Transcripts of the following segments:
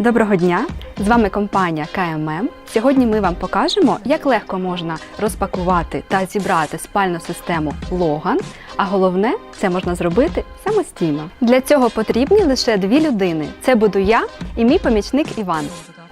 Доброго дня! З вами компанія КММ. Сьогодні ми вам покажемо, як легко можна розпакувати та зібрати спальну систему Логан, а головне, це можна зробити самостійно. Для цього потрібні лише дві людини: це буду я і мій помічник Іван.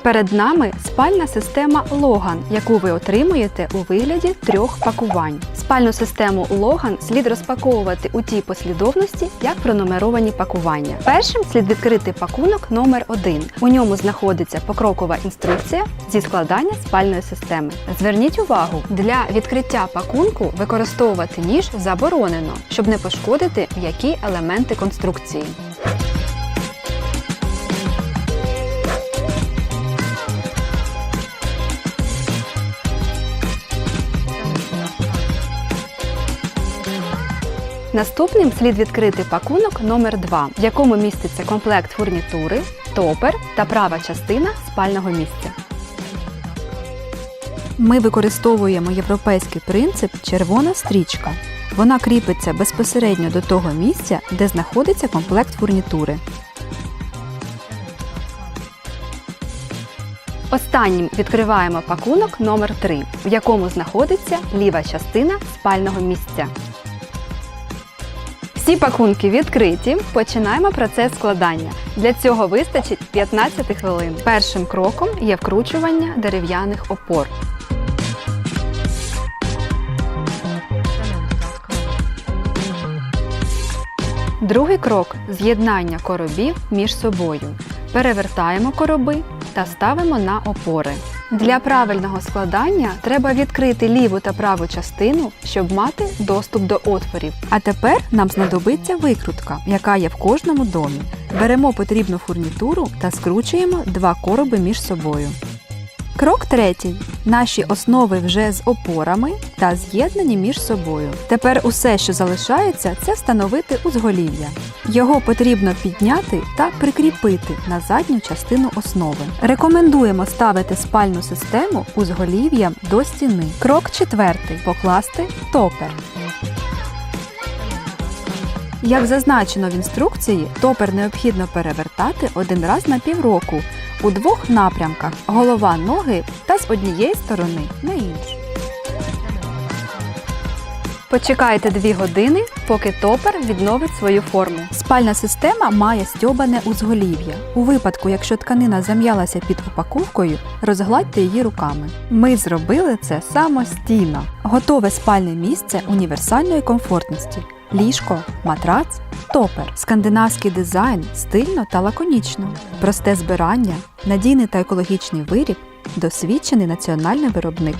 Перед нами спальна система Logan, яку ви отримуєте у вигляді трьох пакувань. Спальну систему Logan слід розпаковувати у тій послідовності, як пронумеровані пакування. Першим слід відкрити пакунок номер 1 У ньому знаходиться покрокова інструкція зі складання спальної системи. Зверніть увагу, для відкриття пакунку використовувати ніж заборонено, щоб не пошкодити м'які елементи конструкції. Наступним слід відкрити пакунок номер 2 в якому міститься комплект фурнітури, топер та права частина спального місця. Ми використовуємо європейський принцип червона стрічка. Вона кріпиться безпосередньо до того місця, де знаходиться комплект фурнітури. Останнім відкриваємо пакунок номер 3 в якому знаходиться ліва частина спального місця. Всі пакунки відкриті. Починаємо процес складання. Для цього вистачить 15 хвилин. Першим кроком є вкручування дерев'яних опор. Другий крок з'єднання коробів між собою. Перевертаємо короби та ставимо на опори. Для правильного складання треба відкрити ліву та праву частину, щоб мати доступ до отворів. А тепер нам знадобиться викрутка, яка є в кожному домі. Беремо потрібну фурнітуру та скручуємо два короби між собою. Крок третій. Наші основи вже з опорами та з'єднані між собою. Тепер усе, що залишається, це встановити узголів'я. Його потрібно підняти та прикріпити на задню частину основи. Рекомендуємо ставити спальну систему узголів'ям до стіни. Крок четвертий. Покласти топер. Як зазначено в інструкції, топер необхідно перевертати один раз на півроку у двох напрямках голова ноги та з однієї сторони на іншу. Почекайте 2 години, поки топер відновить свою форму. Спальна система має стьобане узголів'я. У випадку, якщо тканина зам'ялася під упаковкою, розгладьте її руками. Ми зробили це самостійно. Готове спальне місце універсальної комфортності. Ліжко, матрац, топер, скандинавський дизайн, стильно та лаконічно, просте збирання, надійний та екологічний виріб, досвідчений національний виробник.